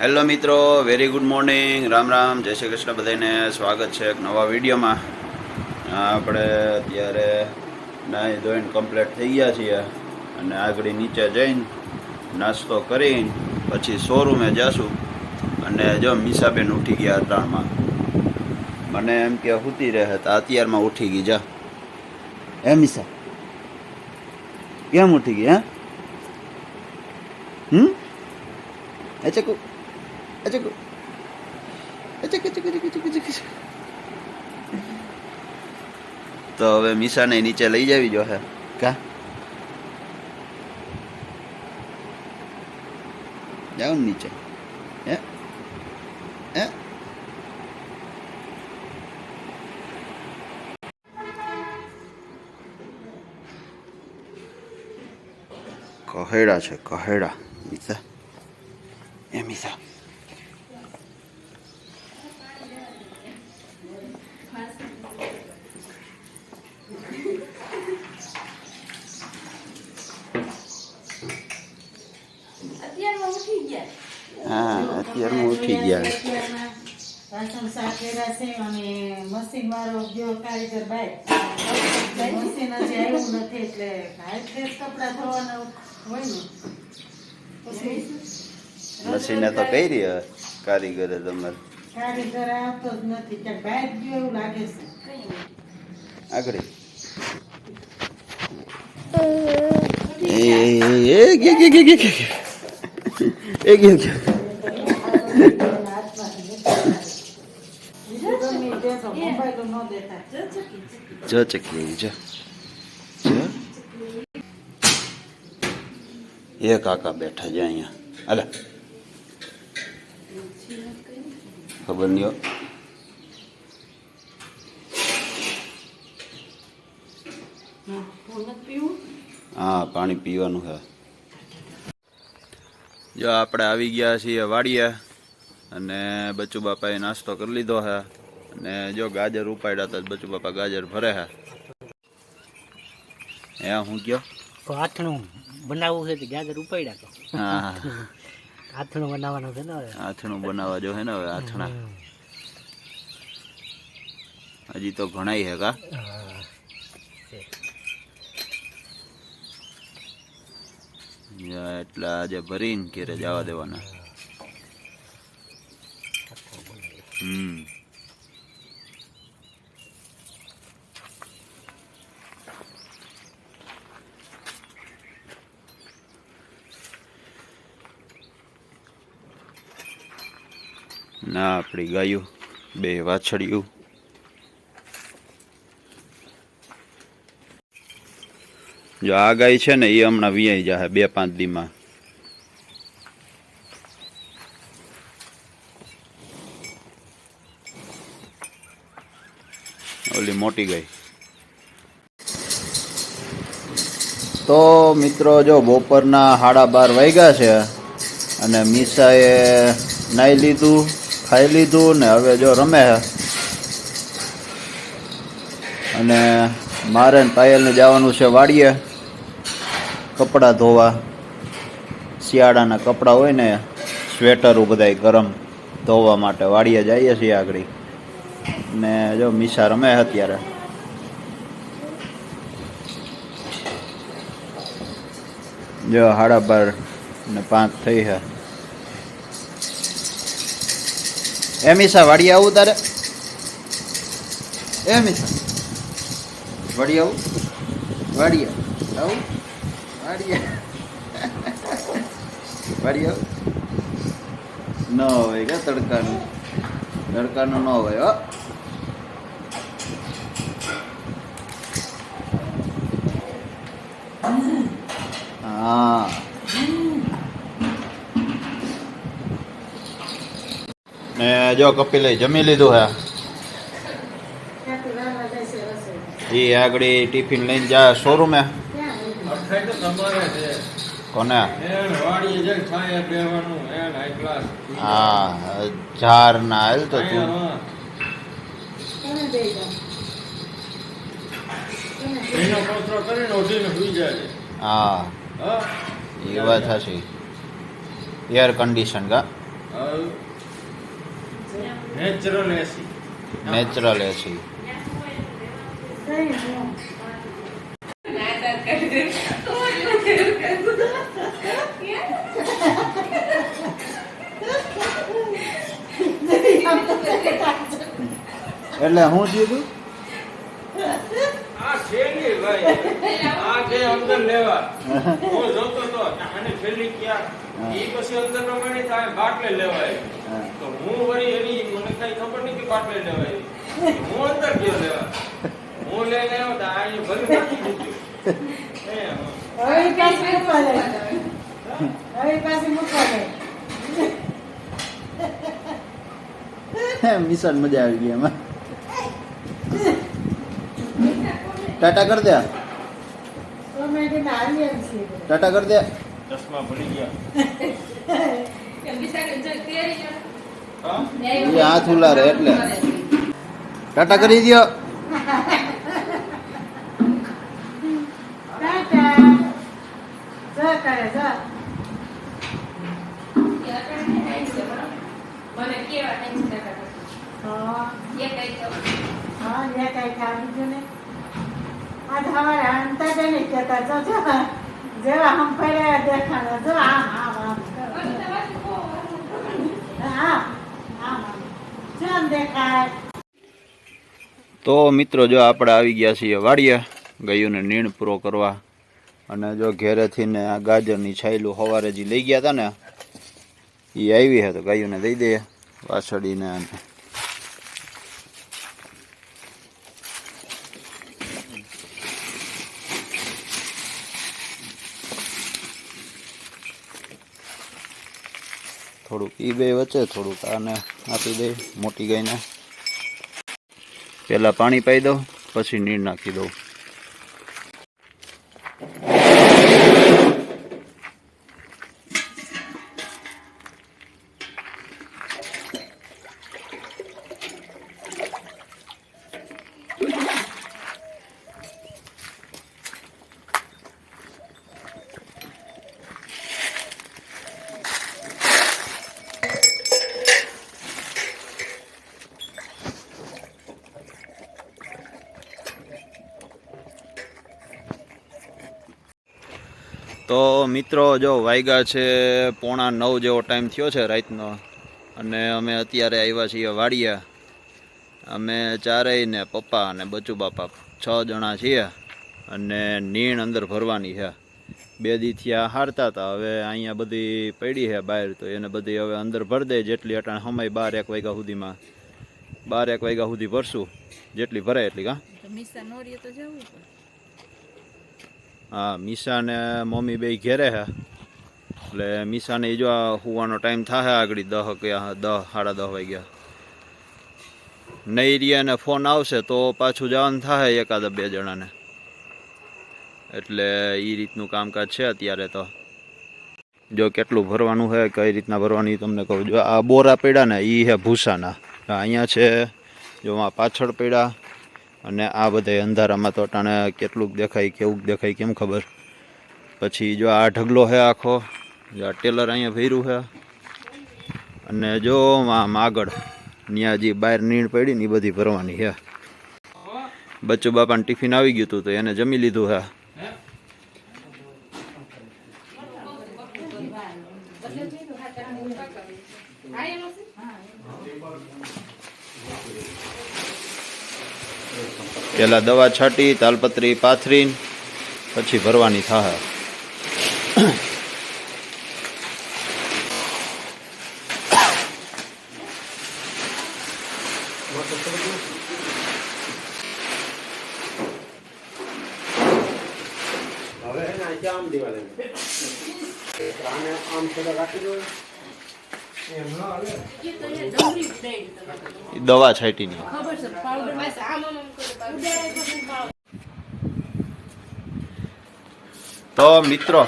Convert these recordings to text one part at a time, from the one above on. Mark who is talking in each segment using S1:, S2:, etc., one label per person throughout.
S1: Hello મિત્રો. Very good morning Ram Ram. જય શ્રી કૃષ્ણ. બધાને સ્વાગત છે એક નવા વિડીયોમાં. આપણે અત્યારે નાહી ધોઈને કમ્પ્લીટ થઈ ગયા છીએ અને આગળ નીચે જઈને નાસ્તો કરીને પછી શોરૂમે જઈશું અને જો મીસાબેન ઉઠી ગયા ત્રણમાં મને એમ કે સૂતી રહે તો અત્યારમાં ઉઠી ગઈ. જા. એ મીસા? કેમ ઉઠી ગઈ, હે? હમ? અચકુ અચકુ અચક અચક અચક અચક અચક તો હવે મીસાને નીચે લઈ જાવી જો હે કા જાઓ ને નીચે હે હે કહેડા છે કહેડા મીસા એ મીસા
S2: અત્યારમાં ઉઠી ગયા
S1: હા અત્યારમાં ઉઠી ગયા
S3: છે અને મશીન વાળો ગયો કારીગર બાય મશીન હજી આવ્યું નથી એટલે હાથ કપડાં ધોવાના હોય ને પછી
S1: મશીને તો કઈ રહી હવે કારીગરે તમારે
S3: કારીગર આવતો જ નથી ક્યાંક બહાર ગયો એવું લાગે છે
S1: આગળ એ એ ગે કે ગે ગે એ ગે ગે
S3: બીજું ગમે એ દેશો મોબાઈલો ન દેતા
S2: જો. ચકી
S1: જો. ચકલી જો જો એ કાકા બેઠા છે અહીંયા. હાલે. ખબર નહીં હો. હા પાણી પીવાનું છે. જો આપણે આવી ગયા છીએ વાડીએ અને બચુ બાપાએ નાસ્તો કરી લીધો છે અને જો ગાજર ઉપાડ્યા તો બચુ બાપા ગાજર ભરે છે એ હું કયો?
S4: હાથણું બનાવવું છે તો ગાજર ઉપાડ્યા તો.
S1: હા.
S4: આથણું બનાવવાનું છે ને હવે.
S1: બનાવવા જો હે ને હવે આથણા. હજી તો ઘણાય હે કા
S4: હા.
S1: યા એટલે આજે ભરીને ઘેરે જવા દેવાના હમ ના આપણી ગાયું બે વાછડિયું જો આ ગાય છે ને એ હમણાં વિયાઈ જશે બે પાંચ દીમાં. ઓલી મોટી ગાય તો મિત્રો જો બપોરના સાડા બાર વાગ્યા છે અને મીસાએ નાહી લીધું, ખાઈ લીધું ને હવે જો રમે અને મારે પાયલને જવાનું છે વાડીએ. કપડાં ધોવા, શિયાળાના કપડાં હોય ને, સ્વેટરો બધા ગરમ ધોવા માટે વાળીએ જઈએ છીએ આગળ. ને જો મીસા રમે અત્યારે. જો સાડા બાર ને પાંચ થઈ છે એ મીસા વાડીએ આવું તારે? એ મીસા વાડી આવું? વાડીએ આવું? વાડીએ. ન હોય કે તડકાનું. તડકાનું ન હોય હો. હા. ને જો કપિલે જમી લીધું હે.
S3: જાય
S1: એ આગળ ટિફિન લઈને જા શોરૂમે
S3: ક્યાં
S5: અઠાઈ તો તમારે છે
S1: કોને? હા ઝાર ના હાલ તો તું. હા એ વાત હશે એર કન્ડિશન કા?
S5: નેચરલ એસી
S1: નેચરલ એસી
S3: કઈ નહીં.
S1: એટલે હું થયું
S5: આ છે ને ભાઈ આ છે અંદર લેવા હું જોતો તો આને છેલ્લી ક્યાં ઈ પછી અંદર નો મળી થાય બાટલે લેવાય તો હું વળી એની મને કઈ ખબર નહીં કે બાટલે લેવાય હું અંદર ગયો લેવા હું લઈને આવ્યો તો આ અહીં ભલે નાખી દીધું એમ.
S3: હવે ઈ પાછી મૂકવા દે. હવે ઈ હું. મૂકવા દે.
S1: મિશન મજા આવી ગઈ એમાં. ટાટા કર દે
S3: તો મેં કીધું હાલી એમ છીએ.
S1: ટાટા કર દે
S5: ચશ્મા ભૂલી ગયા હા?
S1: એ હાથ ઉલારે એટલે ટાટા કરી દ્યો
S3: ટાટા. જા કરે, જા.
S2: મને કેવા ટેન્શન કરતા
S3: હા,
S2: એ કઈ તો
S3: હા, લે કાંઈ ખાવું છે ને. હંતા જ નહીં કહેતા, જો, જો. આમ, આમ, આમ. આમ, આમ, આમ. આમ.
S1: તો મિત્રો જો આપણે આવી ગયા છીએ વાડીએ ગાયોને નીણ પૂરો કરવા અને જો ઘેરેથી ને આ ગાજરની છાયલું સવારે જે લઈ ગયા હતા ને એ આવી હે તો ગાયોને દઈ દઈએ વાસળીને થોડુંક, ઈ બે વચ્ચે થોડુંક, આને આપી દઈ મોટી ગાયને. પહેલાં પાણી પાઈ દઉં, પછી નીર નાખી દઉં. તો મિત્રો, જો વાગ્યા છે, પોણા નવ જેવો ટાઈમ થયો છે રાતનો. અને અમે અત્યારે આવ્યા છીએ વાડિયા. અમે ચારેય ને પપ્પા અને બચુ બાપા છ જણા છીએ. અને નીણ અંદર ભરવાની છે. બે દીથી આ હારતા હતા હવે અહીંયા બધી પડી છે બહાર, તો એને બધી હવે અંદર ભરી દે જેટલી અટાણ સમય બાર એક વાગ્યા સુધીમાં. બાર એક વાગ્યા સુધી ભરશું. જેટલી ભરાય એટલી, કા? હા મીસા ને મમ્મી બે ઘેરે હે. એટલે મીસાને જો આ હોવાનો ટાઈમ થાય આગળ દહ ગયા દહ, સાડા દહ વાગ્યા. નહીં રિયાને ફોન આવશે તો પાછું જવાનું થાય એકાદ બે જણાને. એટલે એ રીતનું કામકાજ છે અત્યારે તો. જો કેટલું ભરવાનું છે કઈ રીતના ભરવાનું એ તમને કહું. જો આ બોરા પડ્યા ને એ છે ભૂસાના અહીંયા છે, જો આ પાછળ પડ્યા અને આ બધા અંધારામાં તો અટાણે કેટલુંક દેખાય કેવું દેખાય, કેમ ખબર? પછી જો આ ઢગલો છે આખો, જો આ ટેલર અહીંયા ભર્યું છે અને જો આમ આગળ ત્યાં જે બહાર નીણ પડી ને એ બધી ભરવાની છે બચ્ચું બાપાને ટિફિન આવી ગયું હતું તો એને જમી લીધું છે પેલા દવા છાંટી તાલપત્રી પાથરીને પછી ભરવાની થાય
S2: તો એ ડમરી રાખી
S1: ઈ દવા છાંટીની
S2: ખબર છે પાવડરમાં આમ આમ આમ કરે પાવડર
S1: તો મિત્રો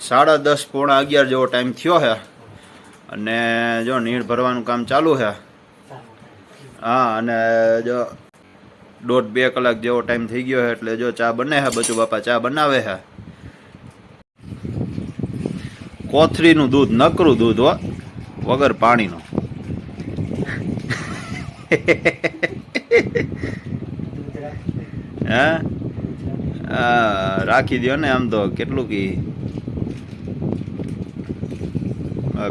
S1: સાડા દસ પોણા અગિયાર જેવો ટાઈમ થયો છે અને જો નીર ભરવાનું કામ ચાલુ છે હા અને જો દોઢ બે કલાક જેવો ટાઈમ થઈ ગયો છે એટલે જો ચા બને છે બચુ બાપા ચા બનાવે છે કોથરીનું દૂધ નકરું દૂધ હો. વગર પાણીનો. હે? રાખી દ્યો ને આમ તો કેટલું કી?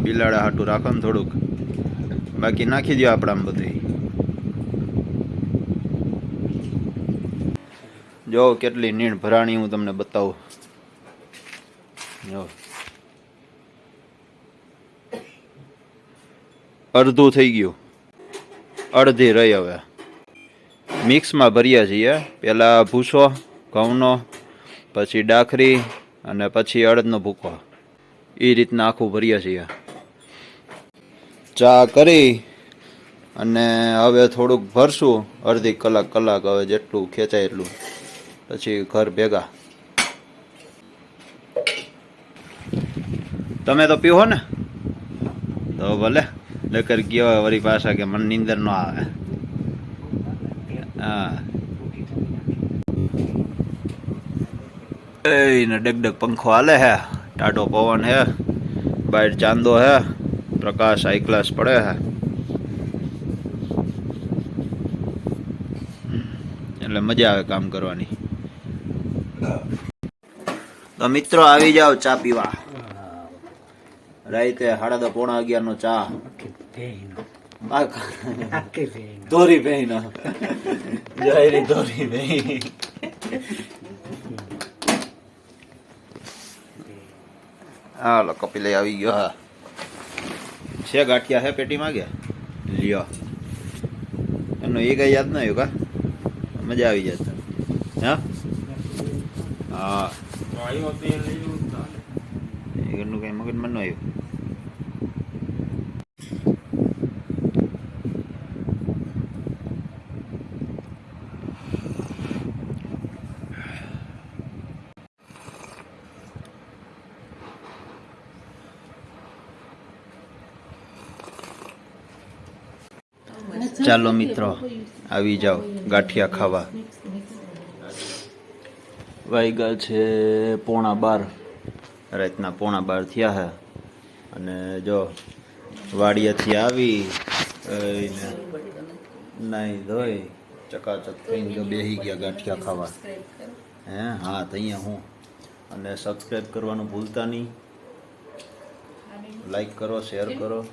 S1: બિલાડા હાટું રાખો ને થોડુંક. બાકી નાખી દો આપણામાં બધું જો કેટલી નીણ ભરાણી હું તમને બતાવું. જો. અડધું થઈ ગયું. અડધી રહી હવે. મિક્સમાં ભર્યા છીએ. પહેલાં ભૂસો, ઘઉંનો, પછી ડાખરી અને પછી અડદનો ભૂકો. એ રીતના આખું ભર્યા છીએ. ચા કરી અને હવે થોડુંક ભરશું. અડધી કલાક કલાક હવે જેટલું ખેંચાય એટલું. પછી ઘર ભેગા. તમે તો પીવો ને તો ભલે. નકર ગયો વળી પાછા કે મને નીંદર ન આવે. હા. ને ડગડગ પંખો હાલે હે, ટાઢો પવન હે, બહાર ચાંદો હે, પ્રકાશ હાઈ ક્લાસ પડે હે. એટલે મજા આવે કામ કરવાની. તો મિત્રો આવી જાઓ ચા પીવા. રાઈતે સાડા દો પોણા અગિયાર નો ચા. દોરી Dori જયરી હા લો કપી લઈ આવી ગયો હા છે ગાંઠિયા હે પેટીમાં ગયા લ્યો એનો એ કઈ યાદ ના આવ્યું કા મજા આવી જાય. હા હા. એનું કઈ મગજમાં ન આવ્યું ચાલો મિત્રો, આવી જાઓ, ગાંઠિયા ખાવા. વાગ્યા છે પોણા બાર. રાતના પોણા બાર થયા હે. અને જો વાડિયાથી આવી ને નાહી ધોઈ, ચકાચક થઈને જો બેસી ગયા ગાંઠિયા ખાવા. હે, હા અહીંયા હું. અને સબસ્ક્રાઈબ કરવાનું ભૂલતા નહીં. લાઈક કરો શેર કરો.